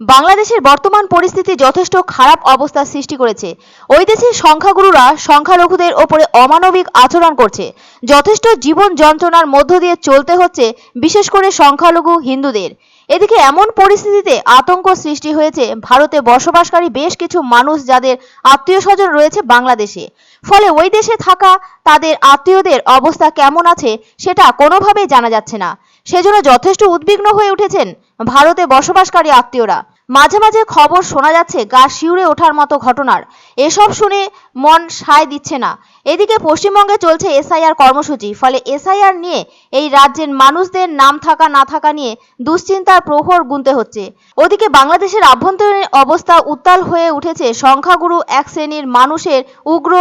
বাংলাদেশের বর্তমান পরিস্থিতি যথেষ্ট খারাপ অবস্থার সৃষ্টি করেছে। ওই দেশের সংখ্যাগুরুরা সংখ্যালঘুদের ওপরে অমানবিক আচরণ করছে। যথেষ্ট জীবন যন্ত্রণার মধ্য দিয়ে চলতে হচ্ছে, বিশেষ করে সংখ্যালঘু হিন্দুদের। এদিকে এমন পরিস্থিতিতে আতঙ্ক সৃষ্টি হয়েছে, ভারতে বসবাসকারী বেশ কিছু মানুষ যাদের আত্মীয় স্বজন রয়েছে বাংলাদেশে। ফলে ওই দেশে থাকা তাদের আত্মীয়দের অবস্থা কেমন আছে, সেটা কোনোভাবেই জানা যাচ্ছে না। সেজন্য যথেষ্ট উদ্বিগ্ন হয়ে উঠেছেন ভারতে বসবাসকারী আত্মীয়রা। মাঝে মাঝে খবর শোনা যাচ্ছে, গা শিউরে ওঠার মতো ঘটনার। এসব শুনে মন সায় দিচ্ছে না। এদিকে পশ্চিমবঙ্গে চলছে এসআইআর কর্মসূচি, ফলে এসআইআর নিয়ে এই রাজ্যের মানুষদের নাম থাকা, না থাকা নিয়ে দুশ্চিন্তার প্রহর গুনতে হচ্ছে। ওদিকে বাংলাদেশের আভ্যন্তরীণ অবস্থা উত্তাল হয়ে উঠেছে সংখ্যাগুরু এক শ্রেণির মানুষের উগ্র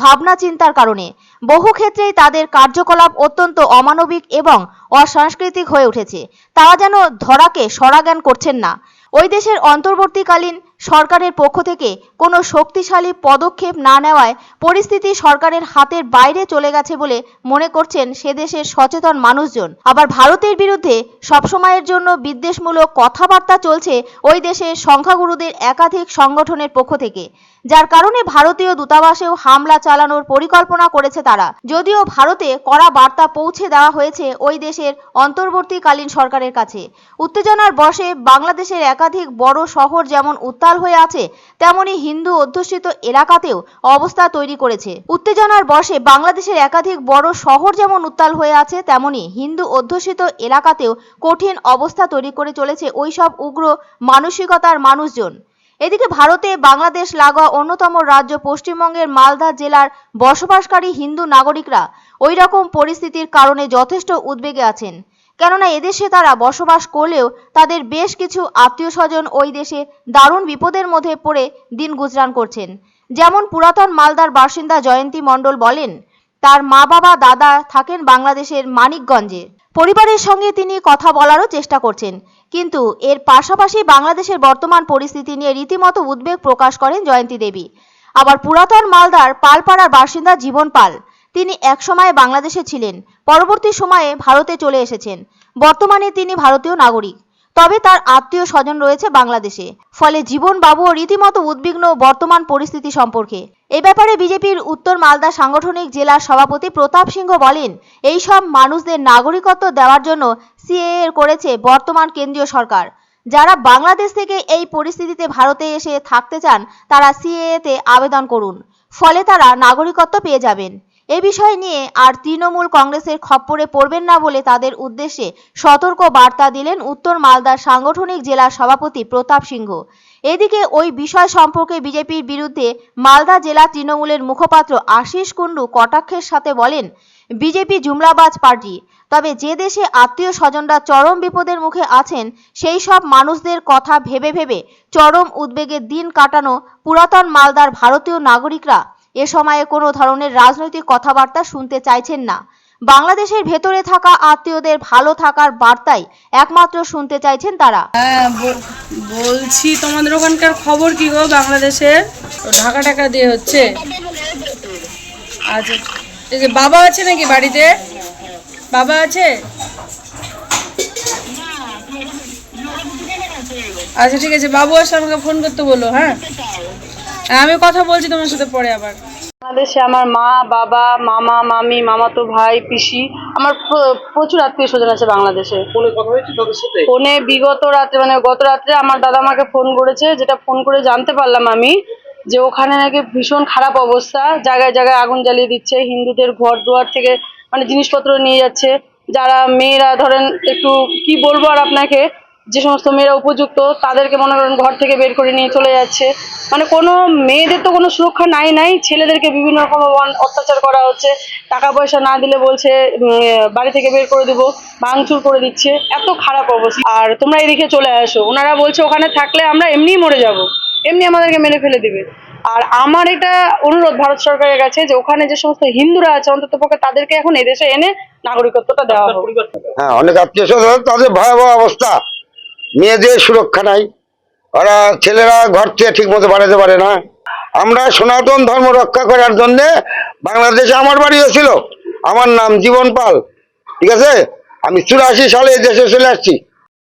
ভাবনা চিন্তার কারণে। বহু ক্ষেত্রেই তাদের কার্যকলাপ অত্যন্ত অমানবিক এবং অসাংস্কৃতিক হয়ে উঠেছে। তারা যেন ধরাকে সরাজ্ঞান করছেন না। ওই দেশের অন্তর্বর্তীকালীন সরকারের পক্ষ থেকে কোনো শক্তিশালী পদক্ষেপ না নেওয়ায় পরিস্থিতি সরকারের হাতের বাইরে চলে গেছে বলে মনে করছেন সে দেশের সচেতন মানুষজন। আবার ভারতের বিরুদ্ধে সবসময়ের জন্য বিদ্বেষমূলক কথাবার্তা চলছে ওই দেশের সংখ্যাগুরুদের একাধিক সংগঠনের পক্ষ থেকে। যার কারণে ভারতীয় দূতাবাসেও হামলা চালানোর পরিকল্পনা করেছে তারা। যদিও ভারতে কড়া বার্তা পৌঁছে দেওয়া হয়েছে ওই দেশের অন্তর্বর্তীকালীন সরকারের কাছে। উত্তেজনার বশে বাংলাদেশের একাধিক বড় শহর যেমন উত্তাল হয়ে আছে, তেমনি হিন্দু অধ্যুষিত এলাকাতেও অবস্থা তৈরি করেছে। উত্তেজনার বশে বাংলাদেশের একাধিক বড় শহর যেমন উত্তাল হয়ে আছে, তেমনি হিন্দু অধ্যুষিত এলাকাতেও কঠিন অবস্থা তৈরি করে চলেছে ওইসব উগ্র মানসিকতার মানুষজন। এদিকে ভারতে বাংলাদেশ, লাগোয়া অন্যতম রাজ্য পশ্চিমবঙ্গের মালদা জেলার বসবাসকারী হিন্দু নাগরিকরা ওই রকম পরিস্থিতির কারণে যথেষ্ট উদ্বেগে আছেন। কেননা এদেশে তারা বসবাস করলেও তাদের বেশ কিছু আত্মীয় স্বজন ওই দেশে দারুণ বিপদের মধ্যে পড়ে দিন গুজরান করছেন। যেমন পুরাতন মালদার বাসিন্দা জয়ন্তী মণ্ডল বলেন, তার মা বাবা দাদা থাকেন বাংলাদেশের মানিকগঞ্জে। পরিবারের সঙ্গে তিনি কথা বলারও চেষ্টা করছেন। কিন্তু এর পাশাপাশি বাংলাদেশের বর্তমান পরিস্থিতি নিয়ে রীতিমতো উদ্বেগ প্রকাশ করেন জয়ন্তী দেবী। আবার পুরাতন মালদার পালপাড়ার বাসিন্দা জীবন পাল। তিনি একসময় বাংলাদেশে ছিলেন, পরবর্তী সময়ে ভারতে চলে এসেছেন। বর্তমানে তিনি ভারতীয় নাগরিক। তবে তার আত্মীয় স্বজন রয়েছে বাংলাদেশে। ফলে জীবন বাবুও রীতিমতো উদ্বিগ্ন বর্তমান পরিস্থিতি সম্পর্কে। এ ব্যাপারে বিজেপির উত্তর মালদা সাংগঠনিক জেলার সভাপতি প্রতাপ সিংহ বলেন এই সব মানুষদের নাগরিকত্ব দেওয়ার জন্য সিএএ করেছে বর্তমান কেন্দ্রীয় সরকার। যারা বাংলাদেশ থেকে এই পরিস্থিতিতে ভারতে এসে থাকতে চান, তারা সিএএ তে আবেদন করুন। ফলে তারা নাগরিকত্ব পেয়ে যাবেন। এ বিষয় নিয়ে আর তৃণমূল কংগ্রেসের খপ্পরে পড়বেন না বলে তাদের উদ্দেশ্যে সতর্ক বার্তা দিলেন উত্তর মালদার সাংগঠনিক জেলার সভাপতি প্রতাপ সিংহ। এদিকে ওই বিষয় সম্পর্কে বিজেপির বিরুদ্ধে মালদা জেলা তৃণমূলের মুখপাত্র আশিস কুণ্ডু কটাক্ষের সাথে বলেন, বিজেপি জুমলাবাজ পার্টি, তবে যে দেশে আত্মীয় স্বজনরা চরম বিপদের মুখে আছেন, সেই সব মানুষদের কথা ভেবে ভেবে চরম উদ্বেগের দিন কাটানো পুরাতন মালদার ভারতীয় নাগরিকরা এ সময়ে কোনো ধরনের রাজনৈতিক কথাবার্তা শুনতে চাইছেন না। বাংলাদেশের ভেতরে থাকা আত্মীয়দের ভালো থাকার বার্তাই একমাত্র শুনতে চাইছেন তারা। হ্যাঁ বলছি তোমাদের ওখানকার খবর কি গো বাংলাদেশের ঢাকা টাকা দিয়ে হচ্ছে। আচ্ছা যে বাবা আছে নাকি বাড়িতে? বাবা আছে? আচ্ছা ঠিক আছে বাবু আসলে আমাকে ফোন করতে বলো হ্যাঁ, আমি কথা বলছি তোমার সাথে পরে আবার। বাংলাদেশে আমার মা বাবা মামা মামি মামাতো ভাই পিসি আমার প্রচুর আত্মীয় স্বজন আছে বাংলাদেশে। ফোনে বিগত রাত্রে মানে গত রাত্রে আমার দাদা আমাকে ফোন করেছে যেটা ফোন করে জানতে পারলাম আমি যে ওখানে নাকি ভীষণ খারাপ অবস্থা জায়গায় জায়গায় আগুন জ্বালিয়ে দিচ্ছে হিন্দুদের ঘর দুয়ার থেকে মানে জিনিসপত্র নিয়ে যাচ্ছে যারা মেয়েরা ধরেন একটু কি বলব আর আপনাকে যে সমস্ত মেয়েরা উপযুক্ত তাদেরকে মনে করেন ঘর থেকে বের করে নিয়ে চলে যাচ্ছে। মানে কোনো মেয়েদের তো কোনো সুরক্ষা নাই নাই। ছেলেদেরকে বিভিন্ন রকম অত্যাচার করা হচ্ছে। টাকা পয়সা না দিলে বলছে বাড়ি থেকে বের করে দিব ভাঙচুর করে দিচ্ছে। এত খারাপ অবস্থা। আর তোমরা এদিকে চলে আসো। ওনারা বলছে ওখানে থাকলে আমরা এমনিই মরে যাব। এমনি আমাদেরকে মেরে ফেলে দিবে। আর আমার এটা অনুরোধ ভারত সরকারের কাছে যে ওখানে যে সমস্ত হিন্দুরা আছে অন্তত পক্ষে তাদেরকে এখন এদেশে এনে নাগরিকত্বটা দেওয়া হোক। হ্যাঁ অনেক আত্মীয় স্বজন তাদের ভয়াবহ অবস্থা। মেয়েদের সুরক্ষা নাই। ওরা ছেলেরা ঘর থেকে ঠিক মতো বাড়াতে পারে না। আমরা সনাতন ধর্ম রক্ষা করার জন্য বাংলাদেশে আমার বাড়িও ছিল আমার নাম জীবন পাল। ঠিক আছে? আমি চুরাশি সালে দেশে চলে আসছি।